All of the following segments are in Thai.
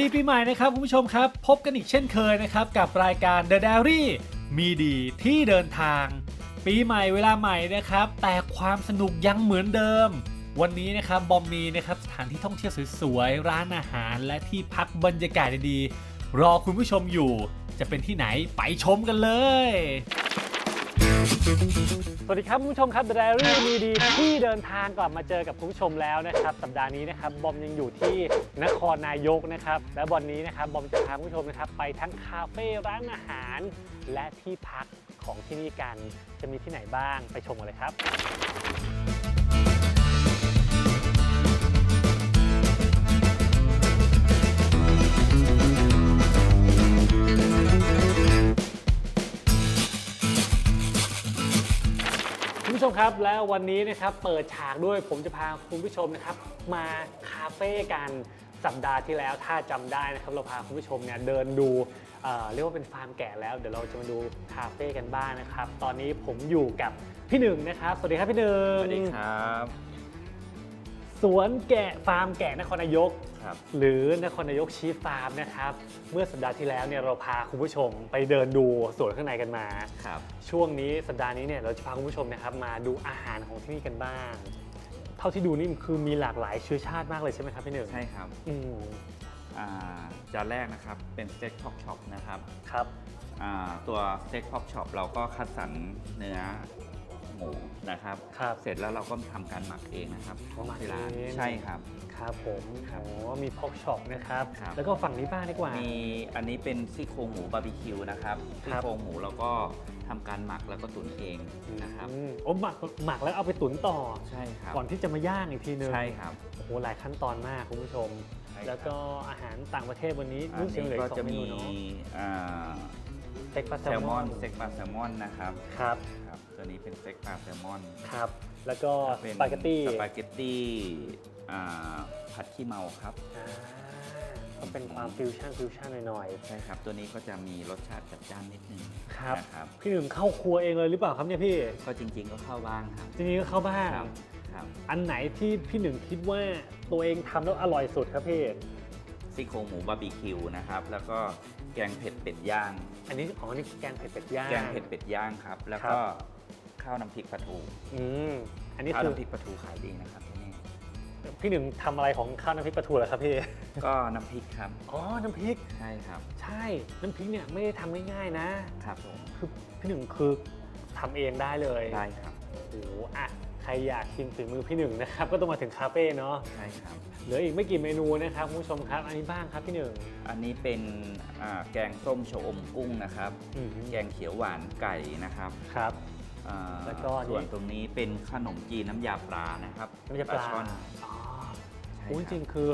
ดีปีใหม่นะครับคุณผู้ชมครับ พบกันอีกเช่นเคยนะครับ กับรายการ The Diary มีดีที่เดินทาง ปีใหม่เวลาใหม่นะครับ แต่ความสนุกยังเหมือนเดิม วันนี้นะครับบอมมีนะครับสถานที่ท่องเที่ยวสวยๆ ร้านอาหารและที่พักบรรยากาศดีๆรอคุณผู้ชมอยู่ จะเป็นที่ไหนไปชมกันเลย สวัสดีครับคุณผู้ชมครับ The Diary มีดีที่เดินทางกลับมาเจอกับคุณผู้ชมแล้วนะครับ สัปดาห์นี้นะครับบอมยังอยู่ที่นครนายกนะครับ และวันนี้นะครับบอมจะพาคุณผู้ชมนะครับไปทั้งคาเฟ่ร้านอาหาร และที่พักของที่นี่กันจะมีที่ไหนบ้างไปชมกันเลยครับ ผู้ชมครับและวันนี้นะครับเปิดฉากด้วยผมจะพาคุณผู้ชมนะครับ มาคาเฟ่กันสัปดาห์ที่แล้วถ้าจำได้นะครับ เราพาคุณผู้ชมเนี่ยเดินดูเเรียกว่าเป็นฟาร์มแกะแล้ว เดี๋ยวเราจะมาดูคาเฟ่กันบ้างนะครับ ตอนนี้ผมอยู่กับพี่หนึ่งนะครับ สวัสดีครับพี่หนึ่งสวัสดีครับ สวนแกะฟาร์มแกะนครนายก ครับ หรือนครนายกชีฟฟาร์มนะครับ เมื่อสัปดาห์ที่แล้วเนี่ยเราพาคุณผู้ชมไปเดินดูสวนข้างในกันมา ครับ ช่วงนี้สัปดาห์นี้เนี่ยเราจะพาคุณผู้ชมนะครับมาดูอาหารของที่นี่กันบ้าง เท่าที่ดูนี่คือมีหลากหลายเชื้อชาติมากเลยใช่ไหมครับพี่หนึ่งใช่ครับอืมอ่าจานแรกนะครับเป็นสเต็กพ็อกช็อปนะครับครับ อ่าตัวสเต็กพ็อกช็อปเราก็คัดสรรเนื้อ หมูนะครับ ครับเสร็จแล้วเราก็ทำการหมักเองนะครับอ๋อหมักที่ร้านเอง ใช่ครับ ครับผมครับโอ้มีพอกช็อปนะครับ ครับ แล้วก็ฝั่งนี้บ้างดีกว่า มีอันนี้เป็นซี่โครงหมูบาร์บีคิวนะครับคซี่รับโครงหมูเราก็ทำการหมักแล้วก็ตุ๋นเองนะครับ อืมโอ้หมักหมักแล้วเอาไปตุ๋นต่อ ใช่ครับก่อนที่จะมาย่างอีกทีนึงใช่ครับ โอ้โหหลายขั้นตอนมากคุณผู้ชม ใช่ครับ แล้วก็อาหารต่างประเทศวันนี้อันรู้สึกนี้เหลือก็อีกสอจะงเมมีนูเนาะอ่าสเต็กปลาแซแซลลมมออนนสเต็กปลาแซลมอนนะครับ ครับครับ ตัวนี้เป็นสเต็กปลาแซลมอนครับ แล้วก็เป็นสปาเกตตี้สปาเกตตี้อ่าผัดขี้เมาครับอ่าก็เป็นความฟิวชั่นฟิวชั่นหน่อยใช่ครับ ตัวนี้ก็จะมีรสชาติจัดจ้านนิดนึงครับนะครับๆพี่หนึ่งเข้าครัวเองเลยหรือเปล่าครับเนี่ยพี่ ก็จริง ๆ ก็เข้าบ้างครับ จริงๆก็เข้าบ้างครับครับอันไหนที่พี่หนึ่งคิดว่าตัวเองทำแล้วอร่อยสุดครับพี่ซี่โครงหมูบาร์บีคิวนะครับ แล้วก็แกงเผ็ดเป็ดย่าง อันนี้อ๋อนี่แกงเผ็ดเป็ดย่าง แกงเผ็ดเป็ดย่างครับ แล้วครัก็บ ข้าวน้ำพริกปลาทูอืมอันนี้ข้าวคือน้ำพริกปลาทูขายดีนะครับที่นี่ พี่หนึ่งทำอะไรของข้าวน้ำพริกปลาทูเหรอครับพี่ ก็น้ำพริกครับอ๋อ น้ำพริก ใช่ครับใช่ น้ำพริกเนี่ยไม่ได้ทำง่ายๆนะ ครับผมคือพี่หนึ่งคือทำเองได้เลยได้ครับโอ้โหอะใครอยากชิมฝีมือพี่หนึ่งนะครับ ก็ต้องมาถึงคาเฟ่เนาะ ใช่ครับ เหลืออีกไม่กี่เมนูนะครับคุณผู้ชมครับ อันนี้บ้างครับพี่หนึ่งอันนี้เป็นอ่าแกงส้มชะอมกุ้งนะครับ อืมแกงเขียวหวานไก่นะครับ ครับ อ่าแล้วก็นี่ส่วนตรงนี้เป็นขนมจีนน้ำยาปลานะครับน้ำยาปลา ช่อนอ๋อใช่โอ้จคริบงๆคือ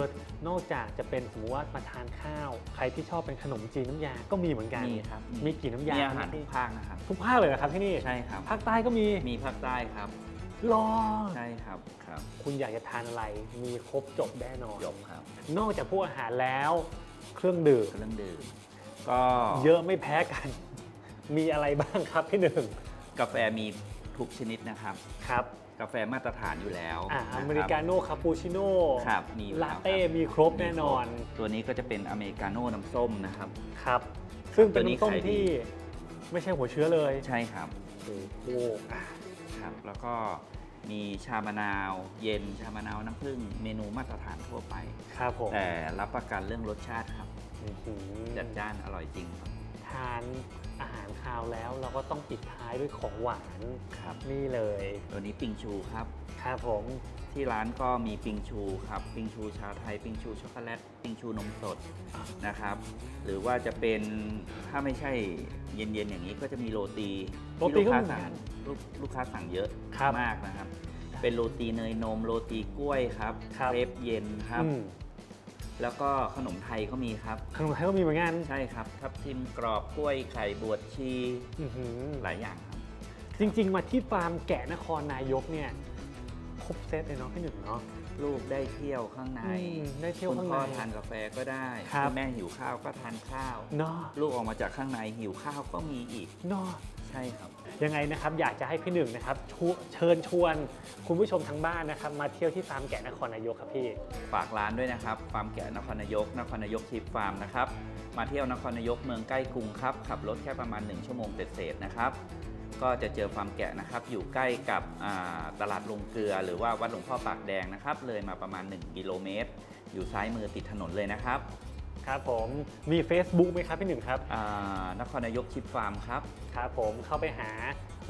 นอกจากจะเป็นสมมติว่ามาทานข้าว ใครที่ชอบเป็นขนมจีนน้ำยาก็มีเหมือนกัน มีครับมีกี่น้ำยามีอาหารคทุบกภาคนะครับ ทุกภาคเลยเหรอครับที่นี่ใช่ครับ ภาคใต้ก็มีมีภาคใต้ครับ รอใช่ครับครับคุณอยากจะทานอะไร มีครบจบแน่นอนจบครับนอกจากพวกอาหารแล้ว เครื่องดื่มเครื่องดื่มก็เยอะไม่แพ้กัน มีอะไรบ้างครับพี่หนึ่ง กาแฟมีทุกชนิดนะครับ ครับ กาแฟมาตรฐานอยู่แล้วอ่านะคอบอเมริกาโน่คาปูชิโน่ครับมีอยู่แวลาเต้ครับมีครบแน่นอนตัวนี้ก็จะเป็นอเมริกาโน่น้ำส้มนะครับ ครับ ซึ่งเป็นตัวนี้น้ำส้มขายดี ที่ไม่ใช่หัวเชื้อเลยใช่ครับโอ้โหอะครับ แล้วก็มีชามะนาว เย็นชามะนาวน้ำผึ้งเมนูมาตรฐานทั่วไป ครับผมแต่รับประกันเรื่องรสชาติครับ อื้อหือจัดจ้านอร่อยจริงครับ ทาน อาหารคาวแล้วเราก็ต้องปิดท้ายด้วยของหวานครับนี่เลยตัวนี้ปิงชูครับครับผมที่ร้านก็มีปิงชูครับ ปิงชูชาไทย ปิงชูช็อกโกแลต ปิงชูนมสดนะครับ หรือว่าจะเป็นถ้าไม่ใช่เย็นๆอย่างนี้ก็จะมีโรตีโรตีที่ก็ลูกค้าเหมือนสั่กังนลูกลูกค้าสั่งเยอะครับมากนะครับได้เป็นโรตีเนยนมโรตีกล้วยครับครับเครปเย็นครับอืม แล้วก็ขนมไทยก็มีครับ ขนมไทยก็มีเหมือนกันใช่ครับทับทิมกรอบกล้วยไข่บวชชีอื้อหือหลายอย่างครับ จริง ๆ มาที่ฟาร์มแกะนครนายกเนี่ยครบเซตเลยเนาะพี่หนึ่งเนาะ ลูกได้เที่ยวข้างในอืมได้เที่ยวคุณข้างพ่อในทานกาแฟก็ได้ครับ ณแม่หิวข้าวก็ทานข้าว เนาะลูกออกมาจากข้างในหิวข้าวก็มีอีก เนาะ ใช่ครับ ยังไงนะครับอยากจะให้พี่หนึ่งนะครับชวเชิญชวนคุณผู้ชมทางบ้านนะครับมาเที่ยวที่ฟาร์มแกะนครนายกครับพี่ ฝากร้านด้วยนะครับ ฟาร์มแกะนครนายก นครนายกชิปฟาร์มนะครับ มาเที่ยวนครนายกเมืองใกล้กรุงครับ ขับรถแค่ประมาณ 1 ชั่วโมงเศษๆนะครับ ก็จะเจอฟาร์มแกะนะครับ อยู่ใกล้กับอ่าตลาดลงเกลือ หรือว่าวัดหลวงพ่อปากแดงนะครับ เลยมาประมาณ 1 กิโลเมตร อยู่ซ้ายมือติดถนนเลยนะครับ ครับผมมี Facebook ไหมครับพี่หนึ่งครับอ่านครนายกชิปฟาร์มครับ ครับผมเข้าไปหา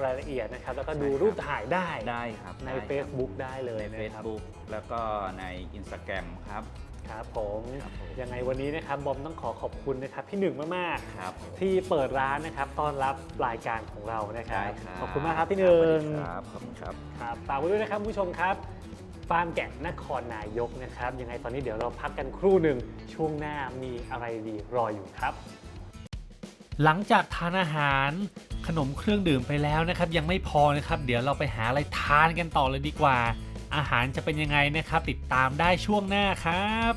รายละเอียดนะครับ แล้วก็ใช่ดูครับ รูปถ่ายได้ได้ครับใน ได้ครับ Facebook ได้เลยใน นะครับ Facebook แล้วก็ใน Instagram ครับ ครับผมครับผม ยังไงวันนี้นะครับบอมต้องขอขอบคุณนะครับพี่หนึ่งมากครับๆที่เปิดร้านนะครับต้อนรับรายการของเรานะครับ ได้ครับขอบคุณมากครับพี่หนึ่ง สวัสดีครับขอบคุณครับ ครับฝากไว้ด้วยนะครับคุณผู้ชมครับ ฟาร์มแกะนครนายกนะครับ ยังไงตอนนี้เดี๋ยวเราพักกันครู่หนึ่งช่วงหน้ามีอะไรดีรออยู่ครับ หลังจากทานอาหารขนมเครื่องดื่มไปแล้วนะครับ ยังไม่พอนะครับ เดี๋ยวเราไปหาอะไรทานกันต่อเลยดีกว่า อาหารจะเป็นยังไงนะครับ ติดตามได้ช่วงหน้าครับ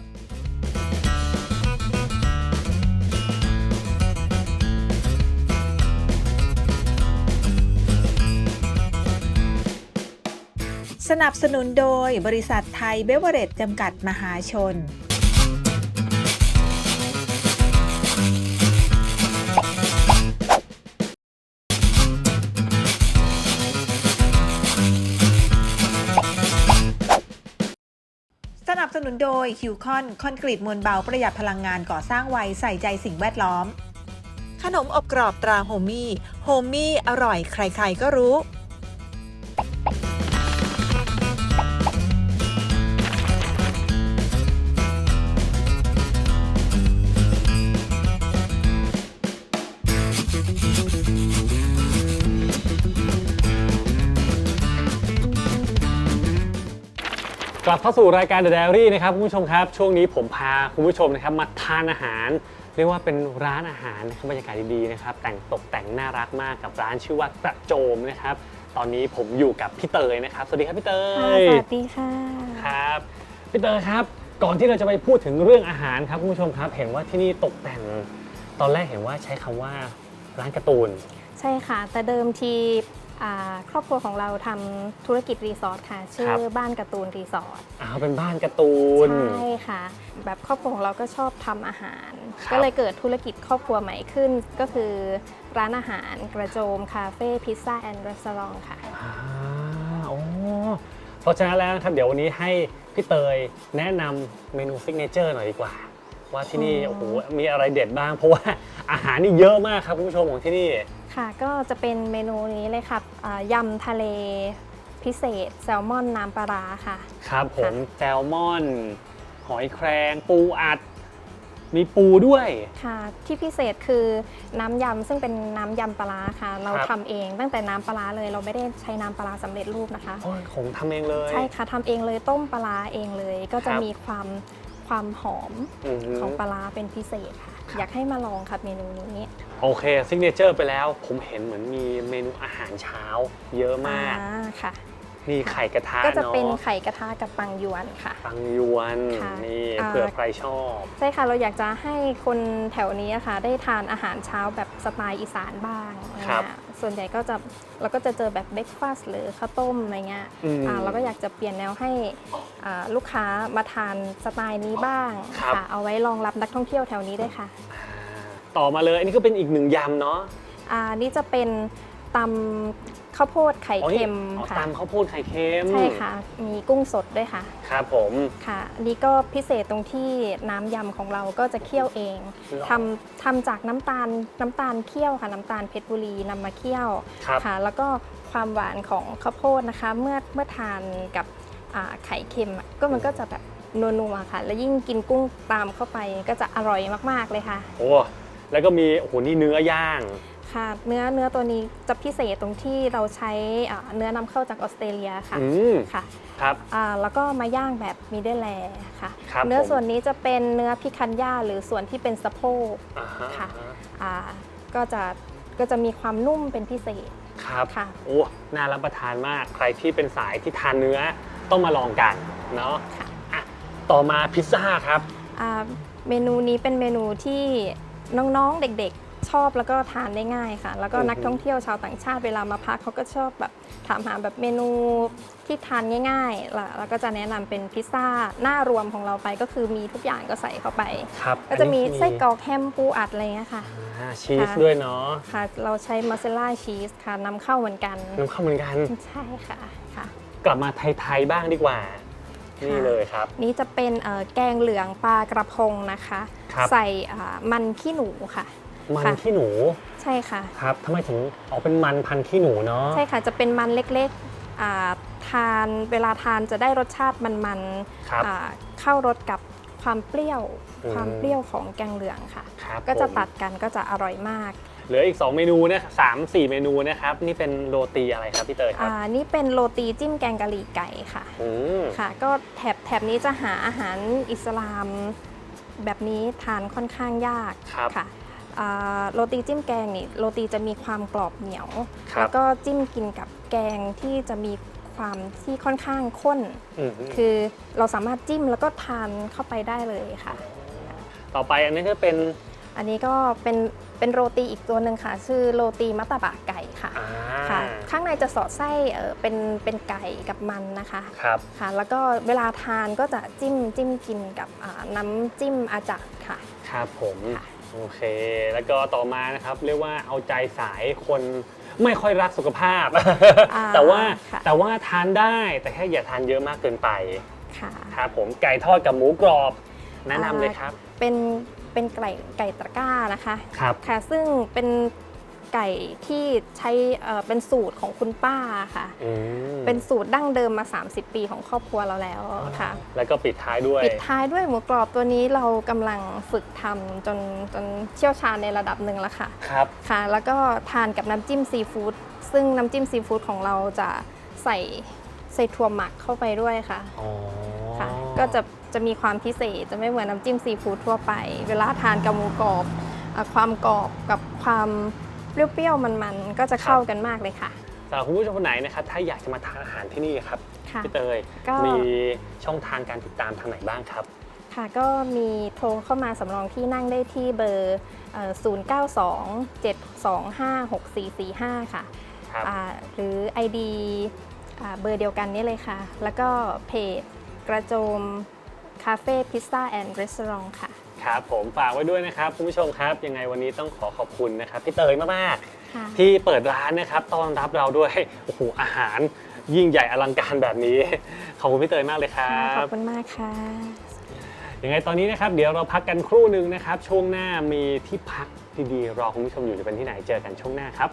นับสนุนโดยบริษัทไทยเบเวอเรจจำกัดมหาชน สนับสนุนโดยคิวคอนคอนกรีตมวลเบาประหยัดพลังงานก่อสร้างไวใส่ใจสิ่งแวดล้อม ขนมอบกรอบตราโฮมี่โฮมี่อร่อยใครๆก็รู้ กลับเข้าสู่รายการ The Diary นะครับคุณผู้ชมครับ ช่วงนี้ผมพาคุณผู้ชมนะครับมาทานอาหาร เรียกว่าเป็นร้านอาหารนะครับบรรยากาศดีๆนะครับแต่งตกแต่งน่ารักมากกับร้านชื่อว่ากระโจมนะครับ ตอนนี้ผมอยู่กับพี่เตยนะครับ สวัสดีครับพี่เตค่ะยสวัสดีค่ะครับพี่เตยครับ ก่อนที่เราจะไปพูดถึงเรื่องอาหารครับคุณผู้ชมครับ เห็นว่าที่นี่ตกแต่ง ตอนแรกเห็นว่าใช้คำว่าร้านการ์ตูน ใช่ค่ะ แต่เดิมทีอ่า ครอบครัวของเราทำธุรกิจรีสอร์ทค่ะ ชื่ครัอบบ้านการ์ตูนรีสอร์ทอ้าวเป็นบ้านการ์ตูน ใช่ค่ะ แบบครอบครัวของเราก็ชอบทำอาหาร ครับ ก็เลยเกิดธุรกิจครอบครัวใหม่ขึ้น ก็คือร้านอาหารกระโจมคาเฟ่พิซซ่าแอนด์รีสอร์ทค่ะ อ่าโอ้เพราะฉะนั้นแล้วนะครับเดี๋ยววันนี้ให้พี่เตยแนะนำเมนูซิกเนเจอร์หน่อยดีกว่า ว่าที่นี่อ๋อ โอ้โหมีอะไรเด็ดบ้าง เพราะว่าอาหารนี่เยอะมากครับคุณผู้ชมของที่นี่ ค่ะก็จะเป็นเมนูนี้เลยค่ะอ่ายำทะเลพิเศษ แซลมอนน้ำปลาร้าค่ะ ครับผมค่ะแซลมอน หอยแครง ปูอัด มีปูด้วย ค่ะ ที่พิเศษคือน้ำยำซึ่งเป็นน้ำยำปลาร้าค่ะ เราครับ ทำเองตั้งแต่น้ำปลาร้าเลย เราไม่ได้ใช้น้ำปลาร้าสำเร็จรูปนะคะ โอ้ยผมทำเองเลย ใช่ค่ะทำเองเลยต้มปลาร้าเองเลย ก็จะครับ มีความความหอมอือหือของปลาร้าเป็นพิเศษค่ะ อยากให้มาลองค่ะเมนูนี้ โอเคซิกเนเจอร์ไปแล้ว ผมเห็นเหมือนมีเมนูอาหารเช้า เยอะมากอ่ค่ะ มีไข่กระทะก็จะเนาะเป็นไข่กระทะกับปังยวนค่ะ ปังยวนค่ะนี่อ่า เผื่อใครชอบ ใช่ค่ะเราอยากจะให้คนแถวนี้อะค่ะ ได้ทานอาหารเช้าแบบสไตล์อีสานบ้างครับนะส่วนใหญ่ก็จะเราก็จะเจอแบบเบรกฟาสต์หรือข้าวต้มอะไรเงี้ยอืมอ่าเราก็อยากจะเปลี่ยนแนวให้อ่าลูกค้ามาทานสไตล์นี้บ้างครับ ค่ะ เอาไว้รองรับนักท่องเที่ยวแถวนี้ด้วยค่ะอ่า ต่อมาเลย อันนี้ก็เป็นอีกหนึ่งยำเนาะอ่านี่จะเป็นตำข้าวโพดไข่อ๋อนี่เค็มอ๋อค่ะตำข้าวโพดไข่เค็มใช่ค่ะ มีกุ้งสดด้วยค่ะครับผมค่ะอันนี้ก็พิเศษตรงที่น้ำยำของเราก็จะเคี่ยวเองหรอทำทำจากน้ำตาลน้ำตาลเคี่ยวค่ะน้ำตาลเพชรบุรีนำมาเคี่ยวครับค่ะ แล้วก็ความหวานของข้าวโพดนะคะ เมื่อเมื่อทานกับอ่าไข่เค็มอะก็มันก็จะแบบนัวๆค่ะ แล้วยิ่งกินกุ้งตามเข้าไปก็จะอร่อยมากๆเลยค่ะ โอ้ แล้วก็มีโอ้โหนี่เนื้อย่างค่ะ เนื้อเนื้อตัวนี้จะพิเศษตรงที่เราใช้อ่าเนื้อนำเข้าจากออสเตรเลียค่ะอืมค่ะครับ อ่าแล้วก็มาย่างแบบมีเดียแลค่ะ ครับเนื้อผม ส่วนนี้จะเป็นเนื้อพิคันย่าหรือส่วนที่เป็นสะโพก อ่าฮะค่ะ อ่าก็จะก็จะมีความนุ่มเป็นพิเศษครับค่ะ โอ้น่ารับประทานมากใครที่เป็นสายที่ทานเนื้อต้องมาลองกันเนาะค่ะ อะต่อมาพิซซ่าครับ อ่าเมนูนี้เป็นเมนูที่ น้องๆ เด็กๆ ชอบแล้วก็ทานได้ง่ายค่ะ แล้วก็อือฮึนักท่องเที่ยวชาวต่างชาติเวลามาพักเขาก็ชอบแบบถามหาแบบเมนูที่ทานง่ายๆแล้วแล้วก็จะแนะนำเป็นพิซซ่าหน้ารวมของเราไปก็คือมีทุกอย่างก็ใส่เข้าไป ครับก็จะมีอันนี้ไส้กรอกแฮมปูอัดอะไรเงี้ยค่ะอ่าชีสค่ะ ด้วยเนาะค่ะ เราใช้มอสซาเรลล่าชีสค่ะนำเข้าเหมือนกัน น้ำข้าวเหมือนกัน ใช่ค่ะค่ะ กลับมาไทย ๆ บ้างดีกว่า นี่เลยครับ นี่จะเป็นเอ่อแกงเหลืองปลากระพงนะคะครับใส่อ่ามันขี้หนูค่ะ มันค่ะขี้หนู ใช่ค่ะ ครับทำไมถึงออกเป็นมันพันธุ์ขี้หนูเนาะ ใช่ค่ะ จะเป็นมันเล็กๆอ่าทานเวลาทานจะได้รสชาติมันครับๆอ่าเข้ารสกับความเปรี้ยวอืมความเปรี้ยวของแกงเหลืองค่ะครับก็จะผมตัดกันก็จะอร่อยมาก เหลืออีก 2 เมนูนะสามสี่เมนูนะครับ นี่เป็นโรตีอะไรครับพี่เตยครับ อ่านี่เป็นโรตีจิ้มแกงกะหรี่ไก่ค่ะ อืมค่ะ ก็แถบแถบนี้จะหาอาหารอิสลาม แบบนี้ทานค่อนข้างยากครับ ค่ะอ่าโรตีจิ้มแกงนี่โรตีจะมีความกรอบเหนียว ครับ แล้วก็จิ้มกินกับแกงที่จะมีความที่ค่อนข้างข้นมคือเราสามารถจิ้มแล้วก็ทานเข้าไปได้เลยค่ะ ต่อไปอันนี้ก็เป็น อันนี้ก็เป็น เป็นโรตีอีกตัวหนึ่งค่ะ ชื่อโรตีมัตตบะไก่ค่ะอ่า ค่ะ ข้างในจะสอดไส้เอ่อเป็นเป็นไก่กับมันนะคะครับ ค่ะ แล้วก็เวลาทานก็จะจิ้มจิ้มกินกับอ่าน้ำจิ้มอาจัดค่ะ ครับผม ค่ะ โอเค แล้วก็ต่อมานะครับ เรียกว่าเอาใจสายคนไม่ค่อยรักสุขภาพ อ่าแต่ว่าค่ะ แต่ว่าทานได้แต่แค่อย่าทานเยอะมากเกินไป ค่ะ ครับผมไก่ทอดกับหมูกรอบ แนะนำเลยครับ เป็น เป็นไก่ไก่ตะกร้านะคะครับค่ะซึ่งเป็นไก่ที่ใช้เอ่อเป็นสูตรของคุณป้าค่ะอืมเป็นสูตรดั้งเดิมมา 30 ปีของครอบครัวเราแล้วค่ะ แล้วก็ปิดท้ายด้วย ปิดท้ายด้วยหมูกรอบตัวนี้เรากำลังฝึกทำจนจนเชี่ยวชาญในระดับหนึ่งแล้วค่ะครับค่ะ แล้วก็ทานกับน้ำจิ้มซีฟู้ดซึ่งน้ำจิ้มซีฟู้ดของเราจะใส่ใส่ถั่วหมักเข้าไปด้วยค่ะอ๋อ ค่ะ ก็จะจะมีความพิเศษจะไม่เหมือนน้ำจิ้มซีฟู้ดทั่วไป เวลาทานกับหมูกรอบอะความกรอบกับความเปรี้ยวๆมันๆก็จะเข้ากันมากเลยค่ะ สำหรับคุณผู้ชมคนไหนนะครับถ้าอยากจะมาทานอาหารที่นี่ครับค่ะ พี่เตยก็ มีช่องทางการติดตามทางไหนบ้างครับ ค่ะก็มีโทรเข้ามาสำรองที่นั่งได้ที่เบอร์เอ่อ0927256445 ค่ะครับ อ่าหรือ ID อ่าเบอร์เดียวกันนี้เลยค่ะ แล้วก็เพจ กระโจมคาเฟ่พิซซ่าแอนด์รีสอร์ทค่ะ ครับผมฝากไว้ด้วยนะครับคุณผู้ชมครับ ยังไงวันนี้ต้องขอขอบคุณนะครับพี่เตยมากค่ะ ๆ ที่เปิดร้านนะครับต้อนรับเราด้วยโอ้โหอาหารยิ่งใหญ่อลังการแบบนี้ ขอบคุณพี่เตยมากเลยครัขอบบ คุณมากค่ะ ยังไงตอนนี้นะครับเดี๋ยวเราพักกันครู่หนึ่งนะครับ ช่วงหน้ามีที่พักดีๆรอคุณผู้ชมอยู่จะเป็นที่ไหนเจอกันช่วงหน้าครับ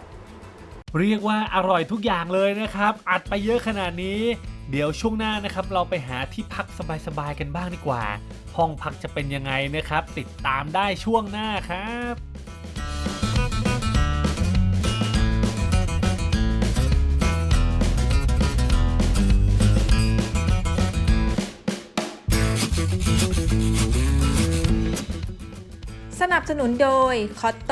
เรียกว่าอร่อยทุกอย่างเลยนะครับ อัดไปเยอะขนาดนี้ เดี๋ยวช่วงหน้านะครับเราไปหาที่พักสบายๆกันบ้างดีกว่า ห้องพักจะเป็นยังไงนะครับ ติดตามได้ช่วงหน้าครับสนับสนุนโดยคอตโต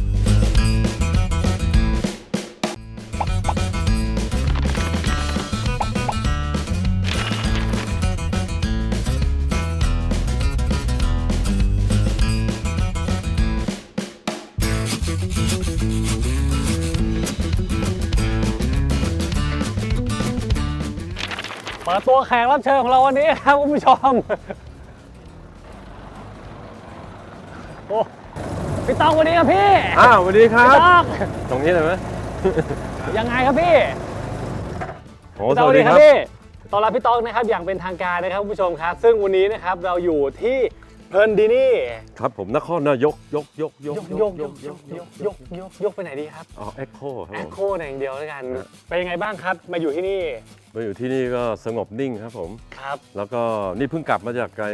ปิดตัวแขกรับเชิญของเราวันนี้ครับคุณผู้ชมโอ้พี่ต้องวันนี้ครับพี่อ้าวสวัสดีครัพี่บ ต้องตรงนี้เลยไหมยังไงครับพี่โอ้พี่สต้องวัสดีครับ พี่ต้อนรับพี่ต้องนะครับอย่างเป็นทางการนะครับคุณผู้ชมครับ ซึ่งวันนี้นะครับเราอยู่ที่เพลินดีนี่ครับผมนครนายกยกยกยกยกยกยกยกยกยกยกยกไปไหนดีครับ อ๋อเอ็กโคครับแอผคม โคหน่อยอย่างเดียวแล้วกันฮะเป็นยังไงบ้างครับ มาอยู่ที่นี่ มาอยู่ที่นี่ก็สงบนิ่งครับผม ครับ แล้วก็นี่เพิ่งกลับมาจากไกล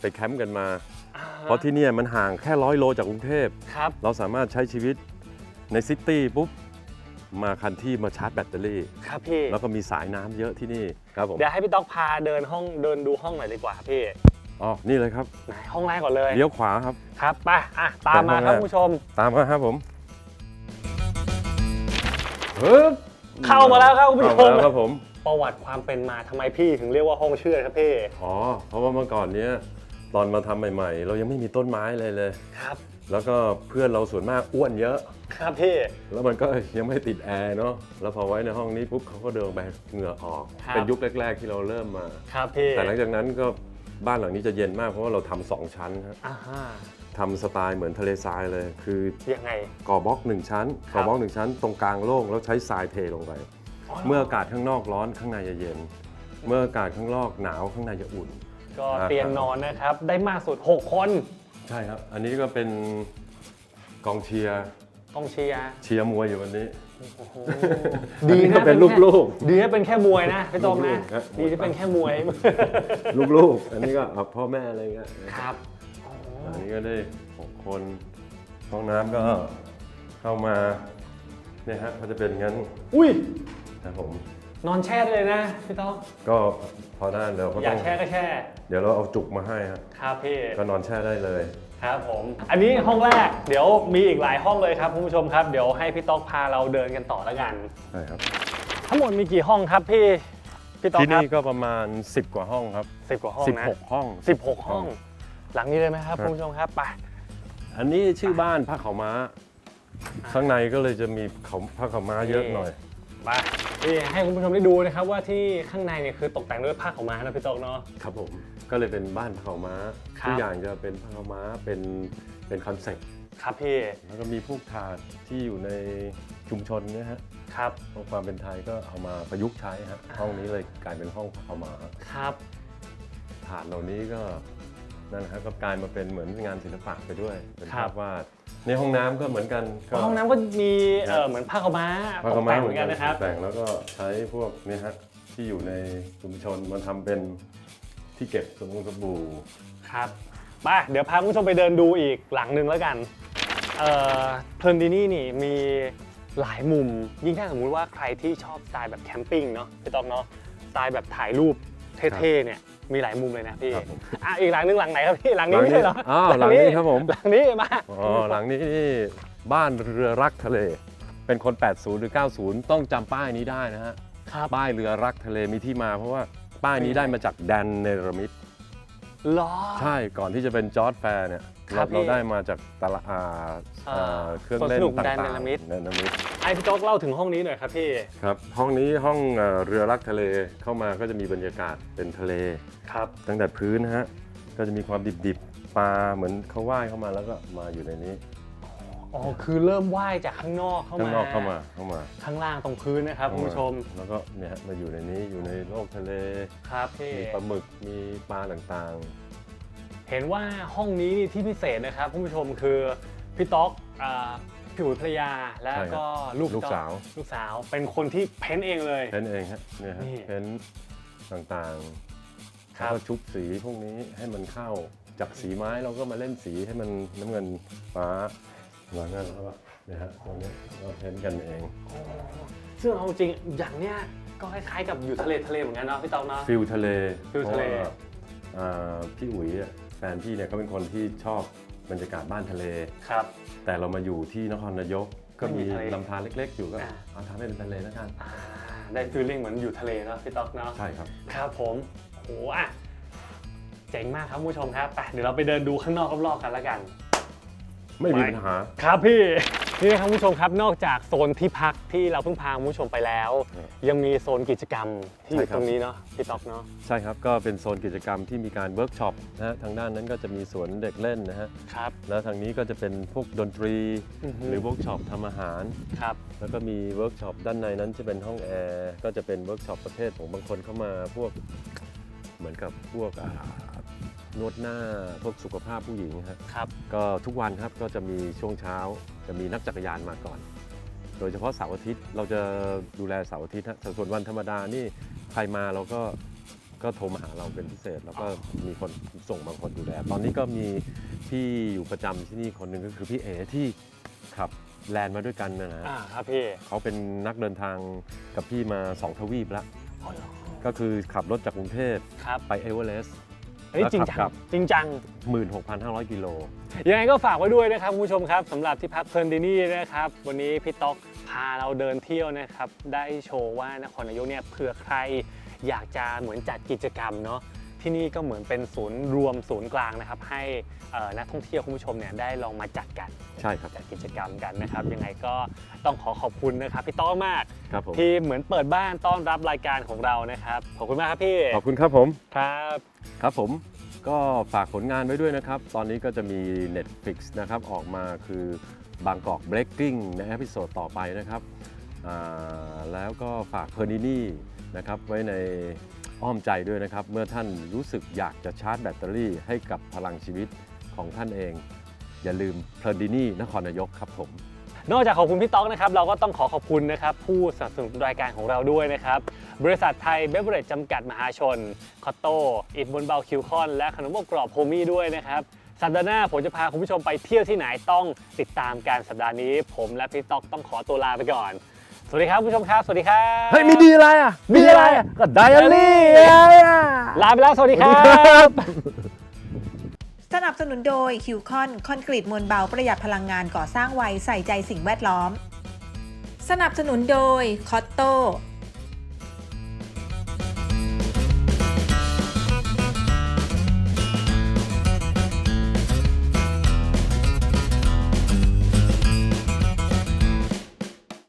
ไปแคมป์กันมาอ่าเพราะที่เนี่ยมันห่างแค่ร้อยโลจากกรุงเทพ ครับ เราสามารถใช้ชีวิตในซิตี้ปุ๊บ มาคันที่มาชาร์จแบตเตอรี่ ครับพี่ แล้วก็มีสายน้ำเยอะที่นี่ครับผม เดี๋ยวให้พี่ต๊อกพาเดินห้องเดินดูห้องหน่อยดีกว่าพี่อ๋อ นี่เลยครับ ไหนห้องแรกก่อนเลย เลี้ยวขวาครับ ครับไปอะตามมาครับไปห้องแรกคุณผู้ชม ตามมาครับผมฮึบเข้ามาแล้วครับคุณผู้ชเข้ามมาแล้วครับผม ประวัติความเป็นมาทำไมพี่ถึงเรียกว่าห้องเชื่อดครับพี่ อ๋อ เพราะว่าเมื่อก่อนเนี้ยตอนมาทำใหม่ๆ เรายังไม่มีต้นไม้เลยเลย ครับ แล้วก็เพื่อนเราส่วนมากอ้วนเยอะ ครับพี่ แล้วมันก็ยังไม่ติดแอร์เนาะ แล้วพอไว้ในห้องนี้ปุ๊บเขาก็เดินไปเหงื่อออก ครับ เป็นยุคแรก ๆ ที่เราเริ่มมา ครับพี่แต่หลังจากนั้นก็บ้านหลังนี้จะเย็นมากเพราะว่าเราทำสองชั้นครับอ่าฮะทำสไตล์เหมือนทะเลทรายเลย คือยังไง ก่อบล็อกหนึ่งชั้น ครัก่อบบล็อกหนึ่งชั้น ตรงกลางโล่งแล้วใช้ทรายเทลงไป เมื่ออากาศข้างนอกร้อนข้างในจะเย็น เมื่ออากาศข้างนอกหนาวข้างในจะอุ่น ก็อ่าเตียงนอนนะครับ ได้มากสุด 6 คนใช่ครับ อันนี้ก็เป็นกองเชียร์กองเชียร์ เชียร์มวยอยู่วันนี้ โอ้โหอันนี้ก็เป็นแค่ลูกดีถ้าเป็นแค่มวยนะพี่ตรงนะ ลูกๆครับดีที่เป็นแค่มวย ลูกๆ อันนี้ก็เอาพ่อแม่อะไรเงี้ยครับ อันนี้ก็ได้หกคนห้องน้ำก็เข้ามาเนี่ยฮะก็จะเป็นงั้น อุ้ย ครับผม นอนแช่ได้เลยนะพี่ต้องก็พอได้เดี๋ยวก็อต้ยาอกงแช่ก็แช่เดี๋ยวเราเอาจุกมาให้ฮะครับพี่ ก็นอนแช่ได้เลย ครับผม อันนี้ห้องแรก เดี๋ยวมีอีกหลายห้องเลยครับคุณผู้ชมครับ เดี๋ยวให้พี่ต๊อกพาเราเดินกันต่อแล้วกัน ใช่ครับ ทั้งหมดมีกี่ห้องครับพี่ พี่ต๊อกที่ครันี่ก็ประมาณ 10 กว่าห้องครับ สิบกว่าห้องนะ16 ห้อง สิบหกห้อง หลังนี้เลยไหมครับครับ คุณผู้ชมครับ ไป อันนี้ชื่อบ้านผ้าขาวม้า ข้างในก็เลยจะมีเขาผ้าขาวม้าเยอะหน่อย ไป นี่ให้คุณผู้ชมได้ดูนะครับว่าที่ข้างในเนี่ยคือตกแต่งด้วยผ้าขาวม้านะพี่ต๊อกเนาะ ครับผมก็เลยเป็นบ้านผ้าขาวม้าครับ ทุกอย่างจะเป็นผ้าขาวม้าเป็นเป็นคอนเซ็ปต์ครับพี่แล้วก็มีพวกถาดที่อยู่ในชุมชนเนี่ยฮะครับเพราะความเป็นไทยก็เอามาประยุกต์ใช้ฮะห้องนี้เลยกลายเป็นห้องผ้าขาวม้าครับ ถาดเหล่านี้ก็ นั่นนะฮะก็กลายมาเป็นเหมือนงานศิลปะไปด้วยเป็นภาพวาดในห้องน้ำก็เหมือนกันก็ ห้องน้ำก็มีเออเหมือนผ้าขาวม้าผ้าตขาวกม้าแต่งเหมือนกันนะครับ แต่งแล้วก็ใช้พวกนี่ฮะที่อยู่ในชุมชนมาทำเป็นที่เก็บสมุนสบู่ครับไปเดี๋ยวพาคุณผู้ชมไปเดินดูอีกหลังหนึ่งแล้วกันเอ่อเพลินดีนี่นี่มีหลายมุม ยิ่งถ้าสมมุติว่าใครที่ชอบสไตล์แบบแคมปิ้งเนาะพี่ต๊อกเนาะสไตล์แบบถ่ายรูปเท่ๆเนี่ย มีหลายมุมเลยนะพี่ครับผม อะอีกหลังหนึงหลังไหนครับพี่หลังนี้ไม่ใช่เหรออ้าวหลังนี้ครับผม หลังนี้มาอ๋อหลังนี้นี่บ้านเรือรักทะเล เป็นคน 80 หรือ 90 ต้องจำป้ายนี้ได้นะฮะ ครับป้ายเรือรักทะเลมีที่มาเพราะว่าป้ายนี้ได้มาจากแดนเนรมิตล้อใช่ก่อนที่จะเป็นจอร์ดแฟร์เนี่ย ครัเราบพี่เราได้มาจากตลาดอ่าอ่าอ่าเครื่องเล่นสวนสนุกต่างแดนๆเนรมิต เนรมิต ไอพี่โจ๊กเล่าถึงห้องนี้หน่อยครับพี่ ครับห้องนี้ห้องเอ่อเรือรักทะเลเข้ามาก็จะมีบรรยากาศเป็นทะเล ครับ ตั้งแต่พื้นนะฮะก็จะมีความดิบๆปลาเหมือนเขาว่ายเข้ามาแล้วก็มาอยู่ในนี้อ๋อ คือเริ่มว่ายจากข้างนอกเข้ามาข้างนอกเข้ามาเข้ามาข้างล่างตรงพื้นนะครับคุณผู้ชม แล้วก็เนี่ยฮะมาอยู่ในนี้อยู่ในโลกทะเล ครับพี่ มีปลาหมึกมีปลาต่าง เห็นว่าห้องนี้นี่ที่พิเศษนะครับคุณผู้ชมคือพี่ต๊อกอ่าพี่อุ๋ยภรรยาแล้วก็ลูกลูกต๊อสาว ลูกสาวเป็นคนที่เพ้นท์เองเลยๆเพ้นเองฮะเนี่ยฮะนี่เพ้นต่างๆครับ แล้วก็ชุบสีพวกนี้ให้มันเข้าจากสีไม้เราก็มาเล่นสีให้มันน้ำเงินฟ้าหลังนั้นแล้วก็เนี่ยฮะตรงนี้เราเพ้นกันเองซึ่งเอาจริงอย่างเนี้ยก็คล้ายๆกับอยู่ทะเลทะเลเหมือนกันเนาะพี่ต๊อกเนาะ ฟิลทะเลฟิลทะเล พราว่าอ่าพี่อุ๋ยอะ แฟนพี่เนี่ยเขาเป็นคนที่ชอบบรรยากาศบ้านทะเล ครับ แต่เรามาอยู่ที่นครนายกก็ไม่มีมีทะเลลำธารเล็ก ๆ อยู่ก็อ่า เอาทำให้เป็นทะเลแล้วกันอ่าได้ฟีลลิ่งเหมือนอยู่ทะเลเนาะพี่ต๊อกเนาะ ใช่ครับ ครับผมโหอะ เจ๋งมากครับคุณผู้ชมครับไปเดี๋ยวเราไปเดินดูข้างนอกรอบๆกันแล้วกัน ไม่มีไปปัญหา ครับพี่ นี่นะครับคุณผู้ชมครับนอกจากโซนที่พักที่เราเพิ่งพาคุณผู้ชมไปแล้วครับยังมีโซนกิจกรรมที่อยู่ใช่ครับตรงนี้เนาะพี่ต๊อกเนาะใช่ครับ ก็เป็นโซนกิจกรรมที่มีการเวิร์กช็อปนะฮะทางด้านนั้นก็จะมีสวนเด็กเล่นนะฮะครับแล้วทางนี้ก็จะเป็นพวกดนตรีอือฮึหรือเวิร์กช็อปทำอาหารครับแล้วก็มีเวิร์กช็อปด้านในนั้นจะเป็นห้องแอร์ก็จะเป็นเวิร์กช็อปประเภทของบางคนเข้ามาพวกเหมือนกับพวกอ่า นวดหน้าพวกสุขภาพผู้หญิงฮะครับ ก็ทุกวันครับก็จะมีช่วงเช้าจะมีนักจักรยานมาก่อน โดยเฉพาะเสาร์อาทิตย์เราจะดูแลเสาร์อาทิตย์ฮะส่วนวันธรรมดานี่ใครมาเราก็ก็โทรมาหาเราเป็นพิเศษ แล้วก็มีคนส่งบางคนดูแล ตอนนี้ก็มีที่อยู่ประจำที่นี่คนหนึ่งก็คือพี่เอที่ขับแลนด์มาด้วยกันนะฮะอ่าครับพี่เขาเขาเป็นนักเดินทางกับพี่มา2ทวีปแล้วก็คือขับรถจากกรุงเทพครับ ไปเอเวอเรสต์ เฮ้ยจริงจังครับ จริงจัง 16,500 กิโล ยังไงก็ฝากไว้ด้วยนะครับคุณผู้ชมครับสำหรับที่พักเพลินดินี่นะครับ วันนี้พี่ต๊อกพาเราเดินเที่ยวนะครับ ได้โชว์ว่านครนายกเนี่ยเผื่อใครอยากจะเหมือนจัดกิจกรรมเนาะ ที่นี่ก็เหมือนเป็นศูนย์รวมศูนย์กลางนะครับ ให้เอ่อนักท่องเที่ยวคุณผู้ชมเนี่ยได้ลองมาจัดกันใช่ครับจัดกิจกรรมกันนะครับ ยังไงก็ต้องขอขอบคุณนะครับพี่ต๊อกมากครับผมที่เหมือนเปิดบ้านต้อนรับรายการของเรานะครับขอบคุณมากครับพี่ขอบคุณครับผมครับครับผมก็ฝากผลงานไว้ด้วยนะครับ ตอนนี้ก็จะมี Netflix นะครับออกมาคือบางกอก Breaking ในเอพิโซดต่อไปนะครับอ่าแล้วก็ฝากเพอร์นินี่นะครับไว้ใน อ้อมใจด้วยนะครับ เมื่อท่านรู้สึกอยากจะชาร์จแบตเตอรี่ให้กับพลังชีวิตของท่านเอง อย่าลืมเพลินดินี่นครนายกครับผม นอกจากขอบคุณพี่ต๊อกนะครับ เราก็ต้องขอขอบคุณนะครับ ผู้สนับสนุนรายการของเราด้วยนะครับ บริษัทไทยเบเวอร์เรจจำกัดมหาชน คอตโต้อิดบนเบาคิวคอน และขนมอบกรอบโฮมี่ด้วยนะครับสัปดาห์หน้าผมจะพาคุณผู้ชมไปเที่ยวที่ไหนต้องติดตามการสัปดาห์นี้ ผมและพี่ต๊อกต้องขอตัวลาไปก่อน สวัสดีครับคุณผู้ชมครับสวัสดีครับเฮ้ยมีดีอะไรอะมีอะไรอะก็ไดอารี่ลาไปแล้วสวัสดีครับสนับสนุนโดยคิวคอนคอนกรีตมวลเบาประหยัดพลังงานก่อสร้างไวใส่ใจสิ่งแวดล้อม สนับสนุนโดยคอตโต